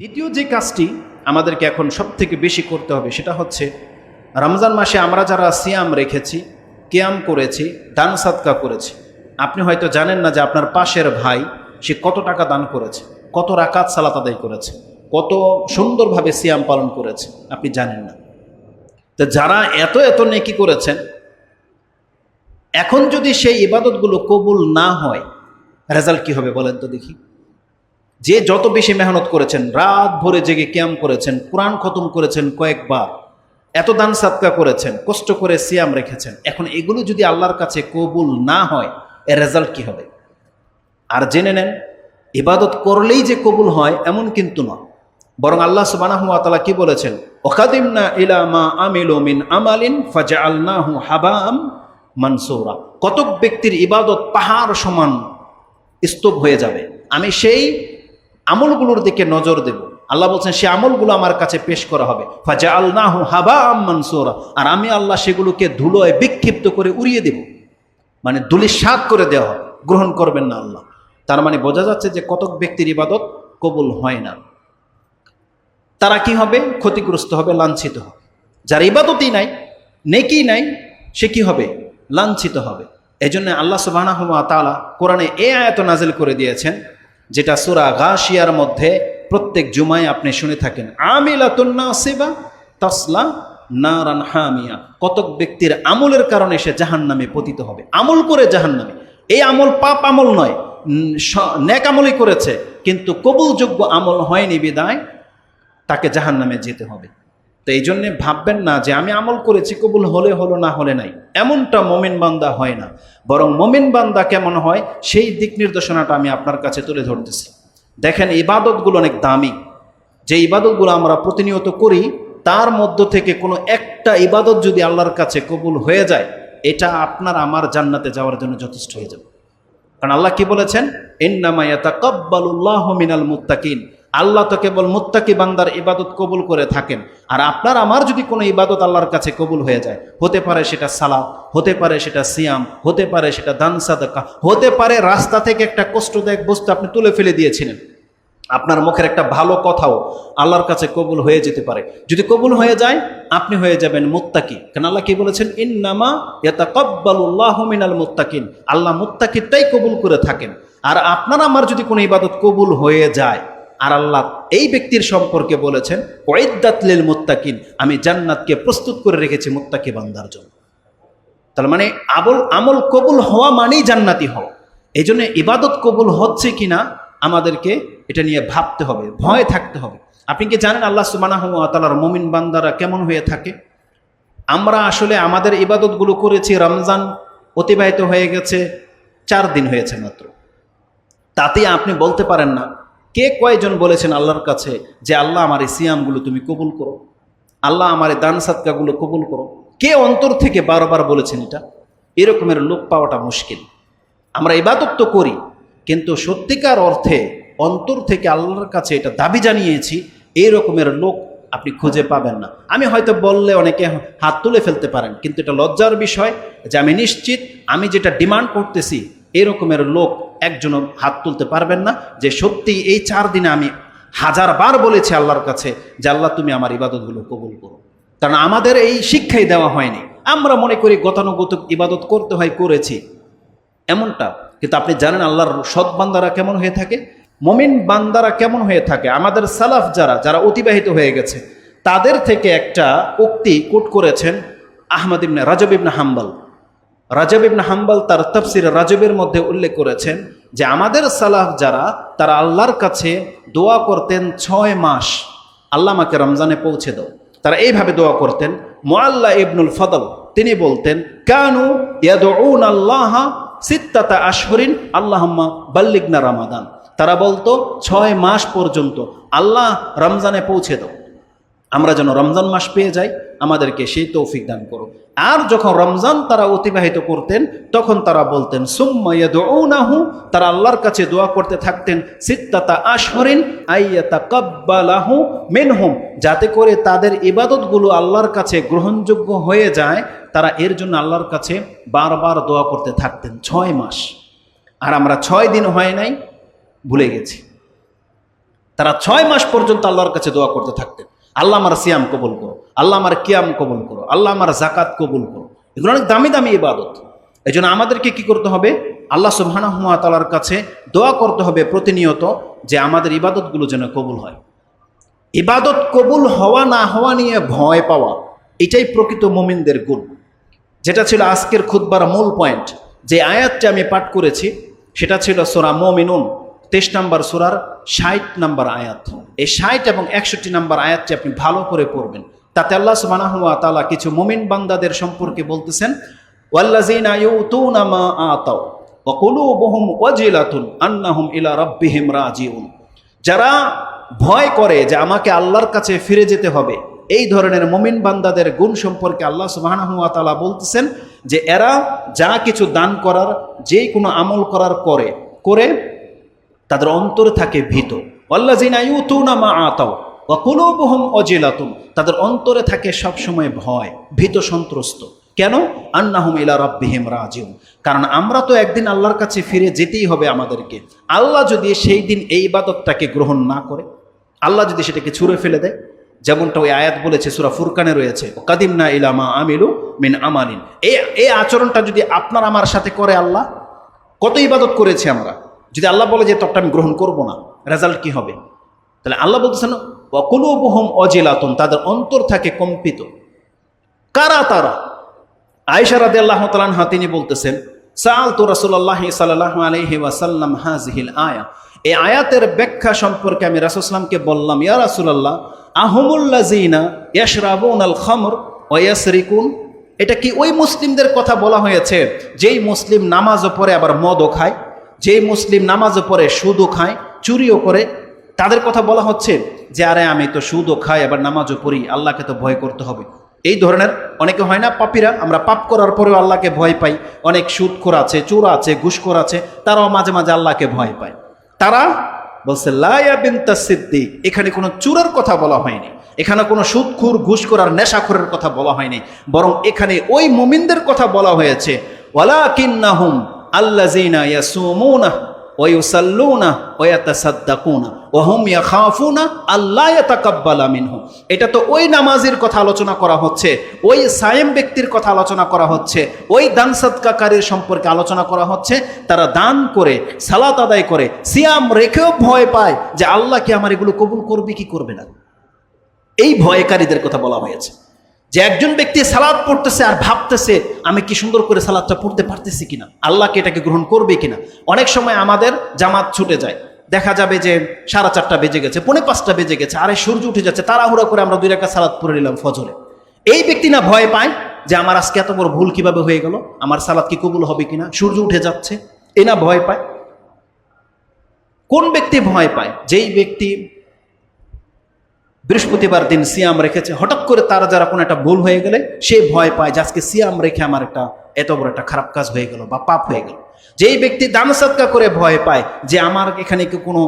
দ্বিতীয় যে কাজটি আমাদেরকে এখন সব থেকে বেশি করতে হবে সেটা হচ্ছে, রমজান মাসে আমরা যারা সিয়াম রেখেছি, কেয়াম করেছি, দান সাদকা করেছি, আপনি হয়তো জানেন না যে আপনার পাশের ভাই, সে কত টাকা দান করেছে, কত রাকাত সালাত আদায় করেছে, কত সুন্দরভাবে সিয়াম পালন করেছে, আপনি জানেন না। তো যারা এত এত নেকি করেছেন, এখন যদি সেই ইবাদতগুলো কবুল না হয়, রেজাল্ট কি হবে বলেন তো দেখি। যে যত বেশি মেহনত করেছেন, রাত ভরে জেগে ক্যাম করেছেন, কোরআন খতম করেছেন কয়েকবার, এত দান সাতকা করেছেন, কষ্ট করে সিয়াম রেখেছেন, এখন এগুলো যদি আল্লাহর কাছে কবুল না হয়, এর রেজাল্ট কি হবে? আর জেনে নেন, ইবাদত করলেই যে কবুল হয়, এমন কিন্তু না বরং আল্লাহ সুবানাহুয়াতালা কি বলেছেন? ওখাদিমনা ইলা মা আমিলু মিন আমালিন ফাজআলনাহু হাবাম মানসুরা। কতক ব্যক্তির ইবাদত পাহাড় সমান স্তূপ হয়ে যাবে। আমি সেই আমলগুলোর দিকে নজর দেব। আল্লাহ বলছেন, সে আমলগুলো আমার কাছে পেশ করা হবে। ফাজা আল্লাহ হাবা মানসোরা। আর আমি আল্লাহ সেগুলোকে ধুলোয় বিক্ষিপ্ত করে উড়িয়ে দেব। মানে দুলি সাত করে দেওয়া হবে। গ্রহণ করবেন না আল্লাহ। তার মানে বোঝা যাচ্ছে যে কতক ব্যক্তির ইবাদত কবুল হয় না। তারা কি হবে? ক্ষতিগ্রস্ত হবে, লাঞ্ছিত হবে। যার ইবাদতই নাই নেকি নাই, সে কি হবে? লাঞ্ছিত হবে। এই জন্য আল্লাহ সুবাহ তালা কোরআনে এ আয়ত নাজেল করে দিয়েছেন যেটা সুরা গাশিয়ার মধ্যে প্রত্যেক জুমায় আপনি শুনে থাকেন। আমিলাতুন্না সেবা তসলা নারান হামিয়া। কতক ব্যক্তির আমলের কারণে সে জাহান নামে পতিত হবে। আমল করে জাহান নামে এই আমল পাপ আমল নয় নেক আমলই করেছে। কিন্তু কবুলযোগ্য আমল হয়নি বিদায়, তাকে জাহান নামে যেতে হবে। তো এই জন্যে ভাববেন না যে আমি আমল করেছি, কবুল হলে হলো না হলে নাই। এমনটা মোমিন বান্দা হয় না। বরং মোমিন বান্দা কেমন হয়, সেই দিক নির্দেশনাটা আমি আপনার কাছে তুলে ধরতেছি। দেখেন, ইবাদতগুলো অনেক দামি। যে ইবাদতগুলো আমরা প্রতিনিয়ত করি, তার মধ্য থেকে কোনো একটা ইবাদত যদি আল্লাহর কাছে কবুল হয়ে যায়, এটা আপনার আমার জান্নাতে যাওয়ার জন্য যথেষ্ট হয়ে যাবে। কারণ আল্লাহ কি বলেছেন? ইন্নামায়াতাকাব্বালুল্লাহ মিনাল মুত্তাকিন। আল্লাহ তো কেবল মুত্তাকি বান্দার ইবাদত কবুল করে থাকেন। আর আপনার, আমার যদি কোনো ইবাদত আল্লাহর কাছে কবুল হয়ে যায়, হতে পারে সেটা সালা হতে পারে সেটা সিয়াম, হতে পারে সেটা দান হতে পারে রাস্তা থেকে একটা কষ্টদায়ক বস্তু আপনি তুলে ফেলে দিয়েছিলেন। আপনার মুখের একটা ভালো কথাও আল্লাহর কাছে কবুল হয়ে যেতে পারে। যদি কবুল হয়ে যায়, আপনি হয়ে যাবেন মুত্তাকি। কেন আল্লাহ কি বলেছেন? ইন্নামা ইয়াতাকাব্বালুল্লাহু মিনাল মুত্তাকিন। আল্লাহ মুত্তাকিটাই কবুল করে থাকেন। আর আপনার, আমার যদি কোনো ইবাদত কবুল হয়ে যায় আর আল্লাহ এই ব্যক্তির সম্পর্কে বলেছেন ওয়াইদাত লিল মুত্তাকিন আমি জান্নাতকে প্রস্তুত করে রেখেছি মুত্তাকি বান্দার জন্য। তার মানে আবল, আমল কবুল হওয়া মানেই জান্নাতি হওয়া। এই জন্য ইবাদত কবুল হচ্ছে কিনা আমাদেরকে এটা নিয়ে ভাবতে হবে, ভয় থাকতে হবে। আপনি কি জানেন আল্লাহ সুবানাহ তালার মমিন বান্দারা কেমন হয়ে থাকে? আমরা আসলে আমাদের ইবাদতগুলো করেছি, রমজান অতিবাহিত হয়ে গেছে, চার দিন হয়েছে মাত্র। তাতে আপনি বলতে পারেন না কে কয়জন বলেছেন আল্লাহর কাছে যে আল্লাহ আমার এই সিয়ামগুলো তুমি কবুল করো? আল্লাহ আমার এই দান সাদকাগুলো কবুল করো। কে অন্তর থেকে বারবার বলেছেন এটা? এরকমের লোক পাওয়াটা মুশকিল। আমরা ইবাদত তো করি, কিন্তু সত্যিকার অর্থে অন্তর থেকে আল্লাহর কাছে এটা দাবি জানিয়েছি এই রকমের লোক আপনি খুঁজে পাবেন না। আমি হয়তো বললে অনেকে হাত তুলে ফেলতে পারেন, কিন্তু এটা লজ্জার বিষয় যে আমি নিশ্চিত আমি যেটা ডিমান্ড করতেছি এরকমের লোক একজনও হাত তুলতে পারবেন না। যে সত্যি এই চার দিনে আমি হাজার বার বলেছি আল্লাহর কাছে যে, আল্লাহ, তুমি আমার ইবাদতগুলো কবুল করো। কারণ আমাদের এই শিক্ষাই দেওয়া হয়নি। আমরা মনে করি গতানুগত ইবাদত করতে হয়, করেছি। এমনটা। কিন্তু আপনি জানেন আল্লাহর সৎ বান্দারা কেমন হয়ে থাকে? মমিন বান্দারা কেমন হয়ে থাকে? আমাদের সালাফ যারা যারা অতিবাহিত হয়ে গেছে, তাদের থেকে একটা উক্তি কোট করেছেন আহমদ ইবনে রাজব ইবনে হাম্বল। রাজব ইবন হাম্বাল তার তফসির রাজবের মধ্যে উল্লেখ করেছেন যে আমাদের সালাফ যারা, তারা আল্লাহর কাছে দোয়া করতেন ছয় মাস। আল্লাহ আমাকে রমজানে পৌঁছে দাও। তারা এইভাবে দোয়া করতেন। মোয়াল্লা ইবনুল ফদল, তিনি বলতেন, কানু ইয়াদউন আল্লাহ সিত্তাতা আশহরিন, আল্লাহম্মা বাল্লিগনা রামাদান। তারা বলতো, ছয় মাস পর্যন্ত আল্লাহ রমজানে পৌঁছে দাও। আমরা যেন রমজান মাস পেয়ে যাই, আমাদেরকে সেই তৌফিক দান করো আর যখন রমজান তারা অতিবাহিত করতেন, তখন তারা বলতেন সুম্মাইয়াদু তারা আল্লাহর কাছে দোয়া করতে থাকতেন, সিত্তাতা আশহরিন আইয়াতা কব্বালাহু মেনহুম যাতে করে তাদের ইবাদতগুলো আল্লাহর কাছে গ্রহণযোগ্য হয়ে যায়, তারা এর জন্য আল্লাহর কাছে বারবার দোয়া করতে থাকতেন ছয় মাস। আর আমরা ছয় দিন হয় নাই, ভুলে গেছি। তারা ছয় মাস পর্যন্ত আল্লাহর কাছে দোয়া করতে থাকতেন। আল্লাহ আমার সিয়াম কবুল করো, আল্লাহ আমার কিয়াম কবুল করো, আল্লাহ আমার জাকাত কবুল করো। এগুলো অনেক দামি দামি ইবাদত। এই জন্য আমাদেরকে কি করতে হবে? আল্লাহ সুবহানাহুয়া তালার কাছে দোয়া করতে হবে প্রতিনিয়ত যে আমাদের ইবাদতগুলো যেন কবুল হয়। ইবাদত কবুল হওয়া না হওয়া নিয়ে ভয় পাওয়া, এটাই প্রকৃত মোমিনদের গুণ। যেটা ছিল আজকের খুদ্বার মূল পয়েন্ট যে আয়াতটা আমি পাঠ করেছি, সেটা ছিল সোরা মোমিনুন। তেইশ নাম্বার সুরার ষাট নাম্বার আয়াত। এই ষাট এবং একষট্টি নাম্বার আয়াতটি আপনি ভালো করে পড়বেন। তাতে আল্লাহ সুবহানাহুয়া তালা কিছু মুমিন বান্দাদের সম্পর্কে বলতেছেন, ওয়াল্লাযীনা ইউতুনা মা আতাও ওয়া কুলুবুহুম ওয়াজিলাতুন আন্নাহুম ইলা রাব্বিহিম রাজিউন। যারা ভয় করে যে আমাকে আল্লাহর কাছে ফিরে যেতে হবে, এই ধরনের মুমিন বান্দাদের গুণ সম্পর্কে আল্লাহ সুবহানাহু ওয়া তাআলা বলতেছেন যে এরা যা কিছু দান করার যে কোনো আমল করার করে করে তাদের অন্তরে থাকে ভীত। ওয়াল্লাযিনা ইউতুনা মা আতাও ওয়া কুলুবুহুম ওয়াজিলাতুন তাদের অন্তরে থাকে সবসময় ভয়, ভীত সন্ত্রস্ত। কেন? আন্নাহুম ইলা রাব্বিহিম রাজিউন। কারণ আমরা তো একদিন আল্লাহর কাছে ফিরে যেতেই হবে আমাদেরকে। আল্লাহ যদি সেই দিন এই ইবাদতটাকে গ্রহণ না করে, আল্লাহ যদি সেটাকে ছুঁড়ে ফেলে দেয়, যেমনটা ওই আয়াত বলেছে, সুরা ফুরকানে রয়েছে কাদিম না ইলামা আমিলু মিন আমালিন। এই এই আচরণটা যদি আপনার আমার সাথে করে আল্লাহ, কত ইবাদত করেছি আমরা? যদি আল্লাহ বলে যে তবটা আমি গ্রহণ করব না রেজাল্ট কি হবে? তাহলে আল্লাহ বলতেছেন অকুলুবহম অজিলাতন তাদের অন্তর থাকে কম্পিত। কারা তারা? আয়সা রাদে আল্লাহ তালানহা তিনি বলতেছেন সাল তো রসুল্লাহ ওয়াসাল্লাম হাজিহিল আয়া এই আয়াতের ব্যাখ্যা সম্পর্কে আমি রাসুসলামকে বললাম, ইয়া রাসুলাল্লাহ আহমুল্লাজিনা ইয়াশরাবুন আল খমর খামর ওয়াসরিকুন এটা কি ওই মুসলিমদের কথা বলা হয়েছে, যেই মুসলিম নামাজও পড়ে আবার মদও খায়? যেই মুসলিম নামাজও পড়ে, সুদও খায়, চুরিও করে, তাদের কথা বলা হচ্ছে যে, আরে আমি তো সুদও খাই, আবার নামাজও পড়ি, আল্লাহকে তো ভয় করতে হবে। এই ধরনের অনেকে হয় না পাপিরা, আমরা পাপ করার পরেও আল্লাহকে ভয় পাই। অনেক সুদখোর আছে, চোর আছে, ঘুষখোর আছে, তারাও মাঝে মাঝে আল্লাহকে ভয় পায়। তারা বলছে, লায়া বিনতা সিদ্দিক। এখানে কোনো চুরের কথা বলা হয়নি। এখানে কোনো সুদখুর, ঘুষখোর আর নেশাখোরের কথা বলা হয়নি। বরং এখানে ওই মুমিনদের কথা বলা হয়েছে ওয়ালা কিন্নাহুম আল্লাজিনা ইয়াসুমুনা ওয়ুসাল্লুনা ওয়াতাসাদ্দাকুনা ওয়াহুম ইয়াখাফুনা আল্লাহ ইয়াতাকাব্বালা মিনহুম। এটা তো ওই নামাজের কথা আলোচনা করা হচ্ছে, ওই সায়েম ব্যক্তির কথা আলোচনা করা হচ্ছে, ওই দান সৎকাকারীর সম্পর্কে আলোচনা করা হচ্ছে। তারা দান করে, সালাত আদায় করে, সিয়াম রেখেও ভয় পায় যে আল্লাহ কি আমার এগুলো কবুল করবে কি করবে না। এই ভয়কারীদের কথা বলা হয়েছে। যে একজন ব্যক্তি সালাদ পড়তেছে আর ভাবতেছে, আমি কি সুন্দর করে সালাদটা পড়তে পারতেছি কিনা? আল্লাহকে এটাকে গ্রহণ করবে কিনা? অনেক সময় আমাদের জামাত ছুটে যায়। দেখা যাবে যে সাড়ে চারটা বেজে গেছে, পৌনে পাঁচটা বেজে গেছে, আরে সূর্য উঠে যাচ্ছে, তাড়াহুড়া করে আমরা দুই রেখা সালাদ পড়ে নিলাম ফজরে। এই ব্যক্তি না ভয় পায় যে আমার আজকে এত বড় ভুল কীভাবে হয়ে গেল, আমার সালাদ কি কবুল হবে কিনা? সূর্য উঠে যাচ্ছে, এ না ভয় পায়। কোন ব্যক্তি ভয় পায়? যেই ব্যক্তি বৃহস্পতিবার দিন সিয়াম রেখেছে। হঠাৎ করে তারা যারা কোনো একটা ভুল হয়ে গেলে সে ভয় পায় যে আজকে সিয়াম রেখে আমার একটা এত বড় একটা খারাপ কাজ হয়ে গেল বা পাপ হয়ে গেল। যেই ব্যক্তি দান সৎকা করে ভয় পায় যে আমার এখানে কি কোনো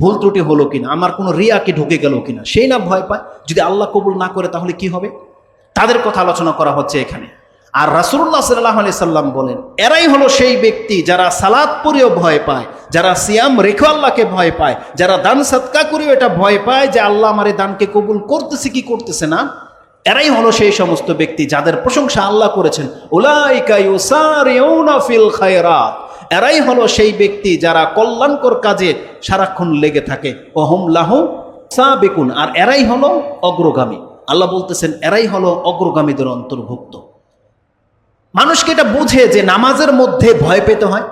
ভুল ত্রুটি হলো কিনা, আমার কোনো রিয়াকে ঢুকে গেল কিনা, সেই না ভয় পায়। যদি আল্লাহ কবুল না করে তাহলে কি হবে? তাদের কথা আলোচনা করা হচ্ছে এখানে। আর রাসুল্লাহ সাল্লাহ আলি সাল্লাম বলেন, এরাই হলো সেই ব্যক্তি যারা সালাদ পরেও ভয় পায়, যারা সিয়াম রেখে আল্লাহকে ভয় পায়, যারা দান সৎকা করেও এটা ভয় পায় যে আল্লাহ আমার এই দানকে কবুল করতেছে কি করতেছে না। এরাই হলো সেই সমস্ত ব্যক্তি যাদের প্রশংসা আল্লাহ করেছেন। ফিল খায়রাত। এরাই হলো সেই ব্যক্তি যারা কল্যাণকর কাজে সারাক্ষণ লেগে থাকে। ওহম সা বেকুন আর এরাই হলো অগ্রগামী। আল্লাহ বলতেছেন, এরাই হলো অগ্রগামীদের অন্তর্ভুক্ত। মানুষকে এটা বুঝে যে নামাজের মধ্যে ভয় পেতে হয়।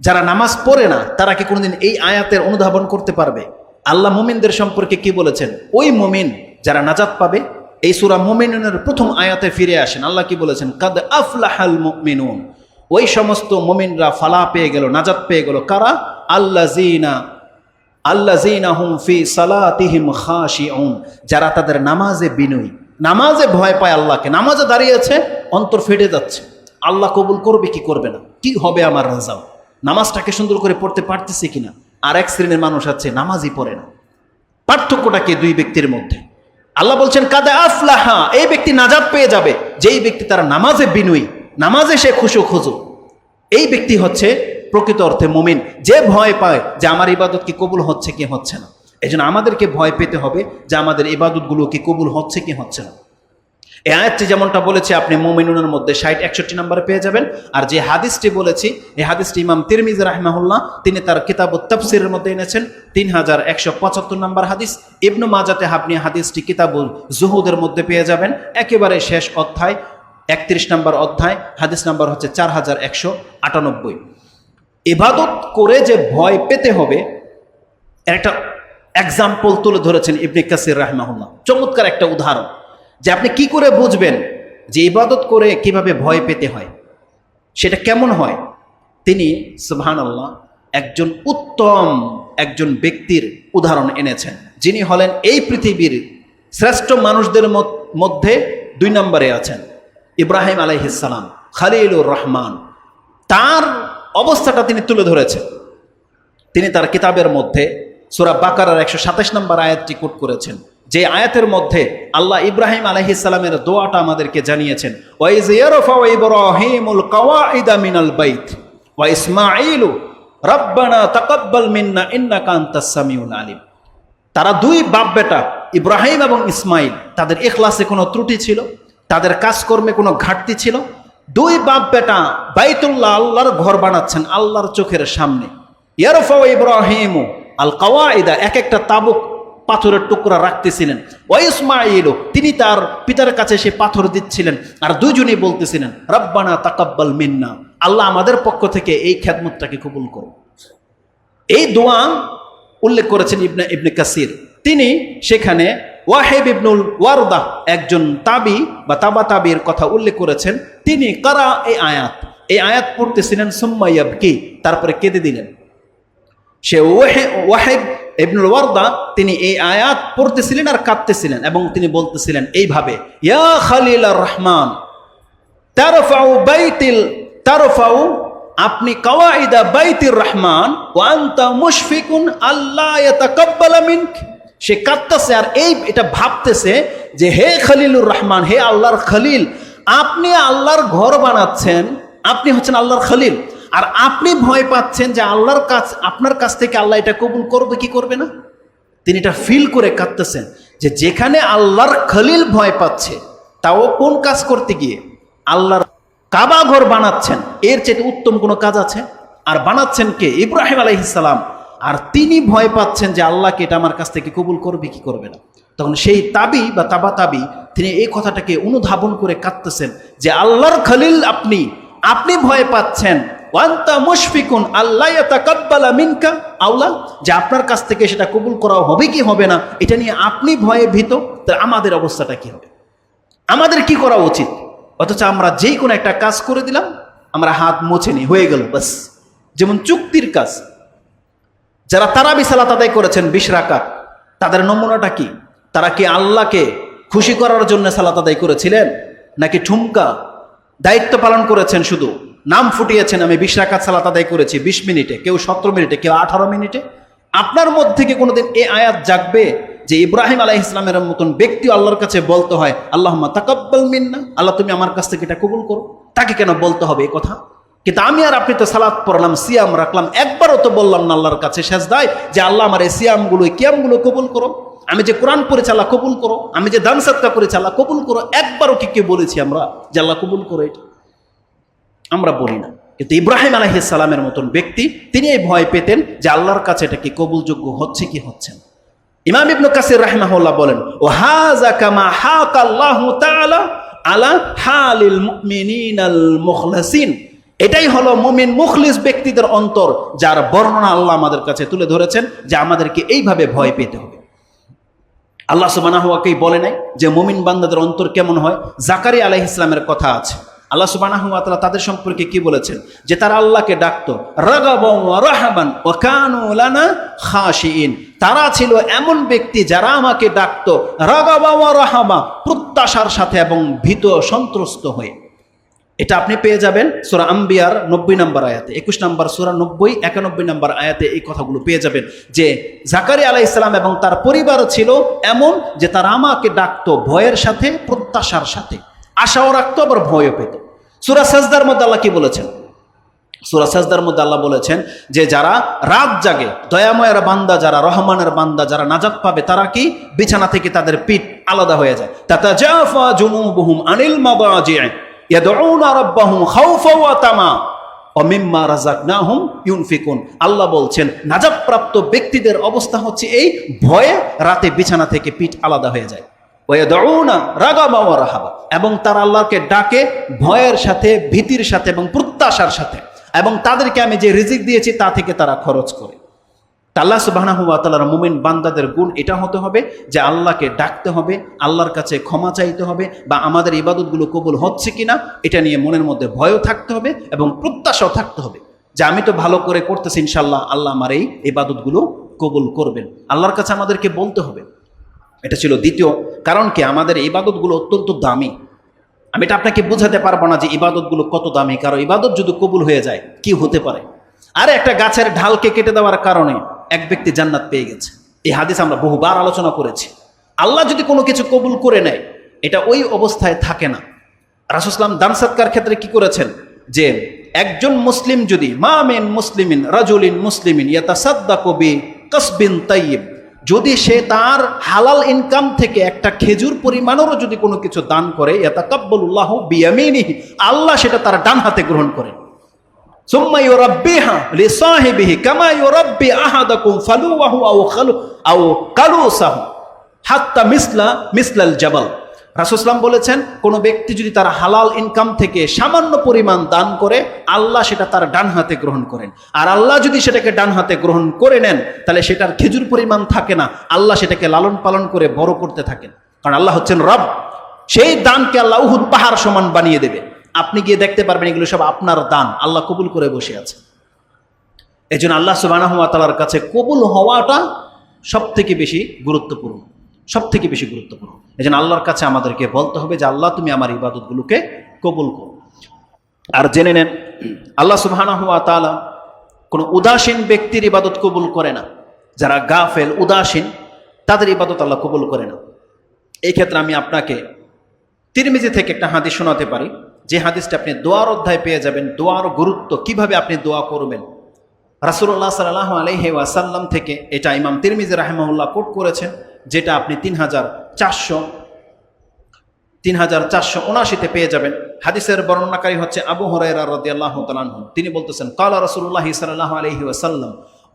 যারা নামাজ পড়ে না, তারা কি কোনোদিন এই আয়াতের অনুধাবন করতে পারবে? আল্লাহ মোমিনদের সম্পর্কে কি বলেছেন? ওই মোমিন যারা নাজাত পাবে, এই সুরা মোমিনের প্রথম আয়াতে ফিরে আসেন। আল্লাহ কি বলেছেন? কাদ আফলাহাল মুমিনুন। ওই সমস্ত মোমিনরা ফালা পেয়ে গেল, নাজাত পেয়ে গেল। কারা? আল্লাহ জিনা আল্লাহ জিনা হুম ফি সালাতিহিম খাশিউন। যারা তাদের নামাজে বিনয়ী। নামাজে ভয় পায় আল্লাহকে। নামাজে দাঁড়িয়েছে, অন্তর ফেটে যাচ্ছে। আল্লাহ কবুল করবে কি করবে না? কি হবে আমার রাজাও নামাজটাকে সুন্দর করে পড়তে পারতেছে কিনা? আর এক শ্রেণির মানুষ আছে, নামাজই পড়ে না। পার্থক্যটা কি দুই ব্যক্তির মধ্যে? আল্লাহ বলছেন, কাদে আফলাহা এই ব্যক্তি নাজাদ পেয়ে যাবে। যেই ব্যক্তি তারা নামাজে বিনয়ী, নামাজে সে খুশো খুঁজু। এই ব্যক্তি হচ্ছে প্রকৃত অর্থে মুমিন। যে ভয় পায় যে আমার ইবাদত কি কবুল হচ্ছে কি হচ্ছে না। এই জন্য আমাদেরকে ভয় পেতে হবে যে আমাদের ইবাদতগুলো কি কবুল হচ্ছে কি হচ্ছে না। এই আয়াতটি যেমনটা বলেছি, আপনি মোমিনুনের মধ্যে ষাট, একষট্টি নম্বরে পেয়ে যাবেন। আর যে হাদিসটি বলেছি, এই হাদিসটি ইমাম তিরমিজ রাহমাহুল্লাহ, তিনি তার কিতাব তফসিরের মধ্যে এনেছেন। তিন হাজার একশো পঁচাত্তর নম্বর হাদিস, ইবনু মাজাতে আপনি হাদিসটি কিতাবুল জুহুদের মধ্যে পেয়ে যাবেন। একেবারে শেষ অধ্যায়, একত্রিশ নম্বর অধ্যায়, হাদিস নাম্বার হচ্ছে চার হাজার একশো আটানব্বই। ইবাদত করে যে ভয় পেতে হবে একটা এক্সাম্পল তুলে ধরেছেন ইবনে কাসির রাহমাহুল্লাহ। চমৎকার একটা উদাহরণ যে আপনি কি করে বুঝবেন যে ইবাদত করে কীভাবে ভয় পেতে হয়? সেটা কেমন হয়? তিনি সুবহান আল্লাহ একজন উত্তম একজন ব্যক্তির উদাহরণ এনেছেন। যিনি হলেন এই পৃথিবীর শ্রেষ্ঠ মানুষদের মধ্যে দুই নম্বরে আছেন। ইব্রাহিম আলাইহিসালাম খালিলুর রহমান। তার অবস্থাটা তিনি তুলে ধরেছেন। তিনি তার কিতাবের মধ্যে সুরা বাকারার একশো সাতাশ নম্বর আয়াতটি কোট করেছেন। যে আয়াতের মধ্যে আল্লাহ ইব্রাহিম আলাইহিসালামের দোয়াটা আমাদেরকে জানিয়েছেন, ওয়াইজ মিনাল বাইত তারা দুই বাপ বেটা, ইব্রাহিম এবং ইসমাইল তাদের এখলাসে কোনো ত্রুটি ছিল? তাদের কাজকর্মে কোনো ঘাটতি ছিল? দুই বাপ বেটা বাইতুল্লাহ আল্লাহর ঘর বানাচ্ছেন আল্লাহর চোখের সামনে। ইয়ারফাও ইব্রাহিম আল কাওয়াইদা এক একটা তাবুক পাথরের টুকরা রাখতেছিলেন। ও ইসমাইলও তিনি তার পিতার কাছে সে পাথর দিচ্ছিলেন আর দুজনেই বলতেছিলেন, রব্বানা তাকাব্বাল মিন্না, আল্লাহ আমাদের পক্ষ থেকে এই খ্যাতমতটাকে কবুল করো এই দোয়া উল্লেখ করেছেন ইবনে ইবনে কাসির। তিনি সেখানে ওয়াহেব ইবনুল ওয়ারদা একজন তাবি বা তাবা তাবির কথা উল্লেখ করেছেন। তিনি কারা এই আয়াত? এই আয়াত পড়তেছিলেন সুম্মাইয়াব কি তারপরে কেঁদে দিলেন। সে ওয়াহে, ওয়াহেব ইবনুল ওয়ার্দা, তিনি এই আয়াত পড়তেছিলেন আর কাঁদতেছিলেন এবং তিনি বলতেছিলেন এইভাবে, ইয়া খালিল রহমান, তারফাউ বাইতিল, তারফাউ, আপনি কাওয়াইদা বাইতির রহমান ওয়ান্তা মুশফিকুন আল্লাহ মিনক। সে কাঁদতেছে আর এই, এটা ভাবতেছে যে, হে খলিলুর রহমান, হে আল্লাহর খলিল, আপনি আল্লাহর ঘর বানাচ্ছেন আপনি হচ্ছেন আল্লাহর খলিল। আর আপনি ভয় পাচ্ছেন যে আল্লাহর কাছ, আপনার কাছ থেকে আল্লাহ এটা কবুল করবে, কি করবে না? তিনি এটা ফিল করে কাঁদতেছেন যে যেখানে আল্লাহর খলিল ভয় পাচ্ছে, তাও কোন কাজ করতে গিয়ে আল্লাহর কাবা ঘর বানাচ্ছেন? এর চেয়ে উত্তম কোনো কাজ আছে? আর বানাচ্ছেন কে? ইব্রাহিম আলাইহিসালাম আর তিনি ভয় পাচ্ছেন যে আল্লাহকে এটা আমার কাছ থেকে কবুল করবে, কি করবে না? তখন সেই তাবি বা তাবা তাবি, তিনি এই কথাটাকে অনুধাবন করে কাঁদতেছেন যে আল্লাহর খলিল আপনি। আপনি ভয় পাচ্ছেন। ওয়ান্তা মুশফিকুন আল্লাহ তাকাব্বালা মিনকা আল্লাহ যে আপনার কাছ থেকে সেটা কবুল করা হবে কি হবে না, এটা নিয়ে আপনি ভয়ে ভীত তাহলে আমাদের অবস্থাটা কি হবে? আমাদের কি করা উচিত? অথচ আমরা যেই কোনো একটা কাজ করে দিলাম, আমরা হাত মুছে নি হয়ে গেল, বাস। যেমন চুক্তির কাজ। যারা তারাবি সালাত আদায় করেছেন বিশ তাদের নমুনাটা কি? তারা কি আল্লাহকে খুশি করার জন্য সালাত আদায় করেছিলেন, নাকি ঠুমকা দায়িত্ব পালন করেছেন শুধু। নাম ফুটিয়েছেন, আমি বিশ রাকাত সালাত আদায় করেছি, বিশ মিনিটে, কেউ সতেরো মিনিটে, কেউ আঠারো মিনিটে। আপনার মধ্যে কি কোনোদিন এ আয়াত জাগবে যে ইব্রাহিম আলাহ ইসলামের মতন ব্যক্তি আল্লাহর কাছে বলতে হয় আল্লাহ তাকাব্বাল মিন্না আল্লাহ, তুমি আমার কাছ থেকে এটা কবুল করো। তাকে কেন বলতে হবে এই কথা? কিন্তু আমি আর আপনি তো সালাদ পড়লাম, সিয়াম রাখলাম, একবারও তো বললাম না আল্লাহর কাছে শেষ দায় যে আল্লাহ আমার এই সিয়ামগুলো কিয়ামগুলো কবুল করো। আমি যে কোরআন পড়ে চালা কবুল করো। আমি যে দান সৎকা করে চালা কবুল করো। একবারও কি কেউ বলেছি আমরা যে আল্লাহ কবুল করো এটা? আমরা বলি না। কিন্তু ইব্রাহিম আলহিসালামের মতন ব্যক্তি, তিনি এই ভয় পেতেন যে আল্লাহর কাছে এটা কি কবুলযোগ্য হচ্ছে কি হচ্ছে না। ইমাম ইবনু কাসির রাহিমাহুল্লাহ বলেন ও হাজা কামা হাক আল্লাহ তাআলা আলা হালিল মুমিনিনাল মুখলাসিন। এটাই হলো মুমিন মুখলিস ব্যক্তিদের অন্তর, যার বর্ণনা আল্লাহ আমাদের কাছে তুলে ধরেছেন যে আমাদেরকে এইভাবে ভয় পেতে হবে। আল্লাহ সুবানাহুয়াকেই বলে নাই যে মুমিন বান্দাদের অন্তর কেমন হয়? জাকারি আলাহ ইসলামের কথা আছে। আল্লাহ সুবানাহুয়াতলা তাদের সম্পর্কে কি বলেছেন? যে তারা আল্লাহকে ডাকতো, রাগাবান তারা ছিল এমন ব্যক্তি যারা আমাকে ডাকত, রাগাবা রাহাবা, প্রত্যাশার সাথে এবং ভীত সন্ত্রস্ত হয়ে। এটা আপনি পেয়ে যাবেন সুরা আম্বিয়ার নব্বই নম্বর আয়াতে, একুশ নম্বর সুরা নব্বই, একানব্বই নম্বর আয়াতে এই কথাগুলো পেয়ে যাবেন। যে জাকারি আলাহ ইসলাম এবং তার পরিবার ছিল এমন যে তারা আমাকে ডাকতো ভয়ের সাথে, প্রত্যাশার সাথে। আশাও রাখতো, আবার ভয়ও পেত। সুরা সাজদার মধ্যে আল্লাহ কি বলেছেন? সুরা সাজদার মধ্যে আল্লাহ বলেছেন যে যারা রাত জাগে, দয়াময়ের বান্দা যারা, রহমানের বান্দা যারা নাজাত পাবে, তারা কি বিছানা থেকে তাদের পিঠ আলাদা হয়ে যায়। তাতা জাফা জুনুবুহুম আনিল মাদাজি আল্লাহ বলছেন, নাজাবপ্রাপ্ত ব্যক্তিদের অবস্থা হচ্ছে এই, ভয়ে রাতে বিছানা থেকে পিঠ আলাদা হয়ে যায়। এবং তারা আল্লাহকে ডাকে ভয়ের সাথে, ভীতির সাথে এবং প্রত্যাশার সাথে। এবং তাদেরকে আমি যে রিজিক দিয়েছি তা থেকে তারা খরচ করে। তা আল্লাহ সুবাহানাহু তালার মুমিন বান্দাদের গুণ এটা হতে হবে যে আল্লাহকে ডাকতে হবে, আল্লাহর কাছে ক্ষমা চাইতে হবে বা আমাদের ইবাদতগুলো কবুল হচ্ছে কিনা এটা নিয়ে মনের মধ্যে ভয়ও থাকতে হবে এবং প্রত্যাশাও থাকতে হবে যে আমি তো ভালো করে করতেছি ইনশাল্লাহ আল্লাহ আমার এই ইবাদতগুলো কবুল করবেন। আল্লাহর কাছে আমাদেরকে বলতে হবে। এটা ছিল দ্বিতীয় কারণ কি? আমাদের ইবাদতগুলো অত্যন্ত দামি। আমি এটা আপনাকে বোঝাতে পারব না যে ইবাদতগুলো কত দামি। কারণ ইবাদত যদি কবুল হয়ে যায়, কি হতে পারে? আরে একটা গাছের ঢালকে কেটে দেওয়ার কারণে এক ব্যক্তি জান্নাত পেয়ে গেছে। এই হাদিস আমরা বহুবার আলোচনা করেছি। আল্লাহ যদি কোনো কিছু কবুল করে নেয়, এটা ওই অবস্থায় থাকে না। রাসুসলাম দান সৎকার ক্ষেত্রে কি করেছেন? যে একজন মুসলিম যদি, মা মেন মুসলিমিন, রাজুলিন মুসলিমিন ইয়াতা সাদ্দা কবি কসবিন তাইব যদি সে তার হালাল ইনকাম থেকে একটা খেজুর পরিমাণেরও যদি কোনো কিছু দান করে ইয়াতা কাব্বুল্লাহ বিয়ামিনিহি, আল্লাহ সেটা তার ডান হাতে গ্রহণ করেন। আও আও বলেছেন, কোনো ব্যক্তি যদি তার হালাল ইনকাম থেকে সামান্য পরিমাণ দান করে, আল্লাহ সেটা তার ডান হাতে গ্রহণ করেন। আর আল্লাহ যদি সেটাকে ডান হাতে গ্রহণ করে নেন, তাহলে সেটার খেজুর পরিমাণ থাকে না, আল্লাহ সেটাকে লালন পালন করে বড় করতে থাকেন। কারণ আল্লাহ হচ্ছেন রব, সেই দানকে আল্লাহ উহুদ পাহাড় সমান বানিয়ে দেবে। আপনি গিয়ে দেখতে পারবেন এগুলো সব আপনার দান। আল্লাহ কবুল করে বসে আছে। এই জন্য আল্লাহ সুবাহ তালার কাছে কবুল হওয়াটা সব থেকে বেশি গুরুত্বপূর্ণ। সব থেকে বেশি গুরুত্বপূর্ণ। এই জন্য আল্লাহর কাছে আমাদেরকে বলতে হবে যে, আল্লাহ, তুমি আমার ইবাদতগুলোকে কবুল করো। আর জেনে নেন, আল্লাহ সুবাহ তালা কোনো উদাসীন ব্যক্তির ইবাদত কবুল করে না। যারা গাফেল, উদাসীন, তাদের ইবাদত আল্লাহ কবুল করে না। এই ক্ষেত্রে আমি আপনাকে তিরমিজি থেকে একটা হাদিস শোনাতে পারি। যে হাদিসটা আপনি দোয়ার অধ্যায় পেয়ে যাবেন, দোয়ার গুরুত্ব কীভাবে আপনি দোয়া করবেন? রাসুল্লাহ সাল্লাহ আলহি ওয়াসাল্লাম থেকে এটা ইমাম তিরমিজি রাহেমাউল্লাহ কোট করেছেন, যেটা আপনি তিন হাজার চারশো তিন হাজার চারশো উনাশিতে পেয়ে যাবেন। হাদিসের বর্ণনাকারী হচ্ছে আবু হরাইরা রদি আল্লাহ তালানহু তিনি বলতেছেন, কালা রসুল্লাহ সাল্লাহ আলহি ওয়াসাল্লাম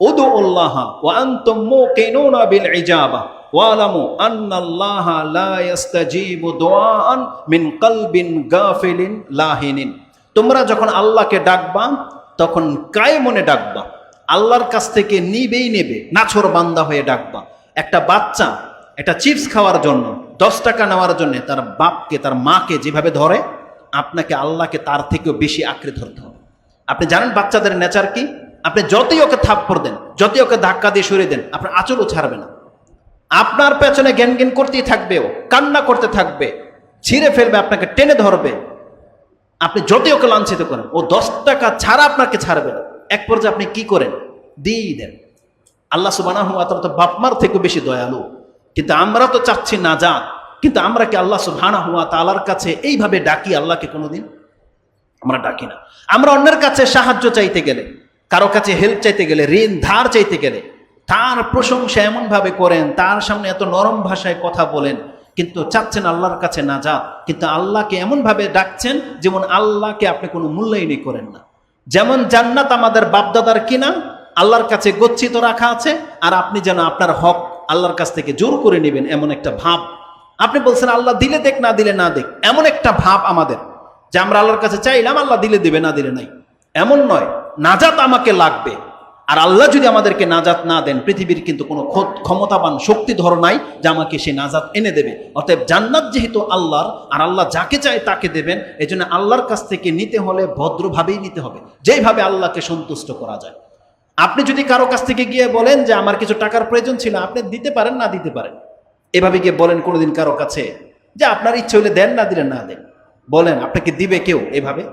উদু উল্লাহ ওয়া আনতুম মুকিনুনা বিল ইজাবা। ওয়ালামু আন্নাল্লাহ লা ইস্তাজিবু দুআআন মিন কলবিন গাফিলিন তোমরা যখন আল্লাহকে ডাকবা, তখন কায় মনে ডাকবা। আল্লাহর কাছ থেকে নিবেই নেবে, নাছর বান্দা হয়ে ডাকবা। একটা বাচ্চা, একটা চিপস খাওয়ার জন্য, দশ টাকা নেওয়ার জন্য তার বাপকে, তার মাকে যেভাবে ধরে, আপনাকে আল্লাহকে তার থেকেও বেশি আঁকড়ে ধরতে হবে। আপনি জানেন বাচ্চাদের নেচার কি? আপনি যতই ওকে থাপ্পড় দেন, যতই ওকে ধাক্কা দিয়ে সরিয়ে দেন, আপনার আঁচলও ছাড়বে না। আপনার পেছনে জ্ঞান জ্ঞান করতেই থাকবে ও, কান্না করতে থাকবে, ছিঁড়ে ফেলবে, আপনাকে টেনে ধরবে। আপনি যতই ওকে লাঞ্ছিত করেন, ও দশ টাকা ছাড়া আপনাকে ছাড়বে না। এক পর্যায়ে আপনি কি করেন? দিয়েই দেন। আল্লাহ সুবানা হুয়া তো বাপমার থেকেও বেশি দয়ালু। কিন্তু আমরা তো চাচ্ছি না যা কিন্তু আমরা কি আল্লাহ সুবহানা হুয়া তালার কাছে এইভাবে ডাকি, আল্লাহকে কোনোদিন? আমরা ডাকি না। আমরা অন্যের কাছে সাহায্য চাইতে গেলে, কারও কাছে হেল্প চাইতে গেলে, ঋণ, ধার চাইতে গেলে তার প্রশংসা এমনভাবে করেন, তার সামনে এত নরম ভাষায় কথা বলেন, কিন্তু চাচ্ছেন আল্লাহর কাছে না যা কিন্তু আল্লাহকে এমনভাবে ডাকছেন যেমন আল্লাহকে আপনি কোনো মূল্যায়নই করেন না। যেমন জান্নাত আমাদের বাপদাদার কিনা, আল্লাহর কাছে গচ্ছিত রাখা আছে, আর আপনি যেন আপনার হক আল্লাহর কাছ থেকে জোর করে নেবেন এমন একটা ভাব। আপনি বলছেন, আল্লাহ দিলে দেখ, না দিলে না দেখ, এমন একটা ভাব আমাদের, যে আমরা আল্লাহর কাছে চাইলাম, আল্লাহ দিলে দেবে, না দিলে নাই। এমন নয়, নাজাত আমাকে লাগবে। আর আল্লাহ যদি আমাদেরকে নাজাত না দেন, পৃথিবীর কিন্তু কোনো ক্ষমতাবান শক্তিধর নাই যে আমাকে সে নাজাত এনে দেবে। অতএব জান্নাত যেহেতু আল্লাহর, আর আল্লাহ যাকে চায় তাকে দেবেন এই জন্য আল্লাহর কাছ থেকে নিতে হলে ভদ্রভাবেই নিতে হবে, যেইভাবে আল্লাহকে সন্তুষ্ট করা যায়। আপনি যদি কারও কাছ থেকে গিয়ে বলেন যে, আমার কিছু টাকার প্রয়োজন ছিল, আপনি দিতে পারেন না দিতে পারেন। এভাবে গিয়ে বলেন কোনোদিন কারও কাছে যে, আপনার ইচ্ছে হলে দেন না দিলে না দেন। বলেন, আপনাকে দিবে কেউ? এভাবে।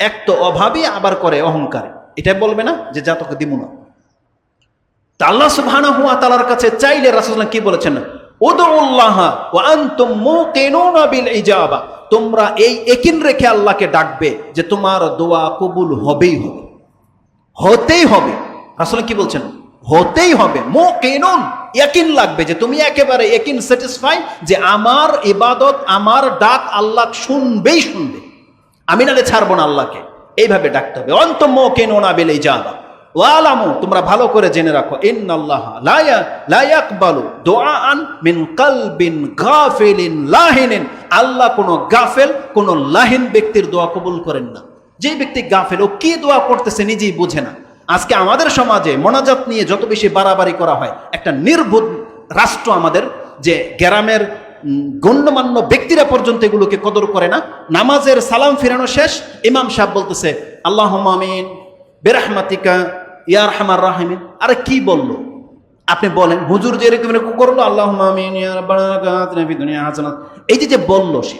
এক তো অভাবই আবার করে অহংকার। এটা বলবে না যে যা তোকে দিব না। তা আল্লাহ হুয়া তালার কাছে চাইলে রাসুল্লাহ কি বলেছেন? তোমরা এই একিন রেখে আল্লাহকে ডাকবে যে তোমার দোয়া কবুল হবেই হবে। হতেই হবে। আসলে কি বলছেন? হতেই হবে। মো কেনুন একিন লাগবে যে তুমি একেবারে একিন স্যাটিসফাই যে আমার ইবাদত, আমার ডাক আল্লাহ শুনবেই শুনবে। আমি নালে ছাড়বো না আল্লাহকে। এইভাবে ডাকতে হবে। অন্তম কেনুন আবেলেই যাবা ওয়ালামু, তোমরা ভালো করে জেনে রাখো। ইন্নাল্লাহ লায়া, লায়াকবালু দুআআন মিন কালবিন গাফিলিন লাহিনিন। আল্লাহ কোনো গাফেল, কোনো লাহিন ব্যক্তির দোয়া কবুল করেন না। যে ব্যক্তি গাফেল, ও কি দোয়া করতেছে নিজেই বুঝে না। আজকে আমাদের সমাজে মোনাজাত নিয়ে যত বেশি বাড়াবাড়ি করা হয়, একটা নির্বোধ রাষ্ট্র আমাদের, যে গ্রামের গণ্যমান্য ব্যক্তিরা পর্যন্ত এগুলোকে কদর করে না। নামাজের সালাম ফিরানো শেষ। ইমাম সাহেব বলতেছে আল্লাহ আমিন, বেরাহমাতিকা ইয়ার হামার রাহিমিন। আরে কি বলল? আপনি বলেন, হুজুর যে এরকম করল আল্লাহ আমিন এই যে যে বলল সে,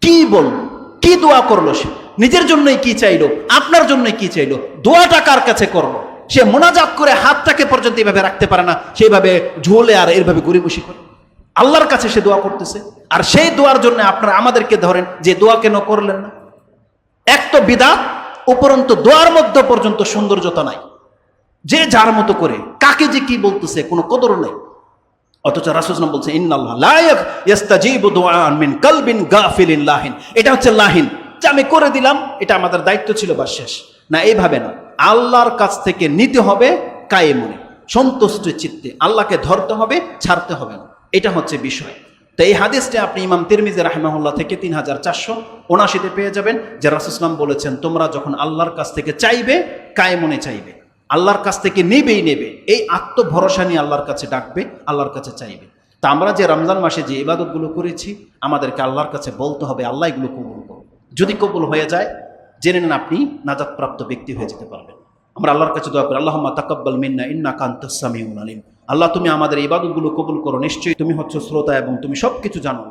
কি বলল? কি দোয়া করল সে? নিজের জন্যই কি চাইলো? আপনার জন্যই কি চাইলো? দোয়াটা কার কাছে করল? সে মোনাজাত করে হাতটাকে পর্যন্ত এইভাবে রাখতে পারে না। সেইভাবে ঝোলে আর এইভাবে গরিবসি করে। আল্লাহর কাছে সে দোয়া করতেছে। আর সেই দোয়ার জন্য আপনারা আমাদেরকে ধরেন যে দোয়া কেন করলেন না? এক তো বিদাত, উপরন্ত দোয়ার মধ্যে পর্যন্ত সৌন্দর্যতা নাই। যে যার মতো করে, কাকে যে কি বলতেছে, কোনো কদর নাই। অথচ রাসুসলাম বলছে লাহিন। এটা হচ্ছে লাহিন। যে আমি করে দিলাম, এটা আমাদের দায়িত্ব ছিল বা শেষ। না, এইভাবে না। আল্লাহর কাছ থেকে নিতে হবে কায়ে মনে সন্তুষ্ট চিত্তে। আল্লাহকে ধরতে হবে, ছাড়তে হবে না। এটা হচ্ছে বিষয়। তো এই হাদিসটা আপনি ইমাম তিরমিজি রাহমাহুল্লাহ থেকে তিন হাজার চারশো উনাশিতে পেয়ে যাবেন, যে রাসুসলাম বলেছেন, তোমরা যখন আল্লাহর কাছ থেকে চাইবে কায়ে মনে চাইবে। আল্লাহর কাছ থেকে নেবেই নেবে। এই আত্মভরসা নিয়ে আল্লাহর কাছে ডাকবে, আল্লাহর কাছে চাইবে। তা আমরা যে রমজান মাসে যে ইবাদতগুলো করেছি, আমাদেরকে আল্লাহর কাছে বলতে হবে, আল্লাহ এগুলো কবুল করো। যদি কবুল হয়ে যায়, জেনে নেন আপনি নাজাদপ্রাপ্ত ব্যক্তি হয়ে যেতে পারবেন। আমরা আল্লাহর কাছে দোয়া করি আল্লাহ তাকাব্বাল মিন্না ইন্না কান্তাসামিউল আলিম। আল্লাহ, তুমি আমাদের এই ইবাদতগুলো কবুল করো, নিশ্চয়ই তুমি হচ্ছে শ্রোতা এবং তুমি সব কিছু জানো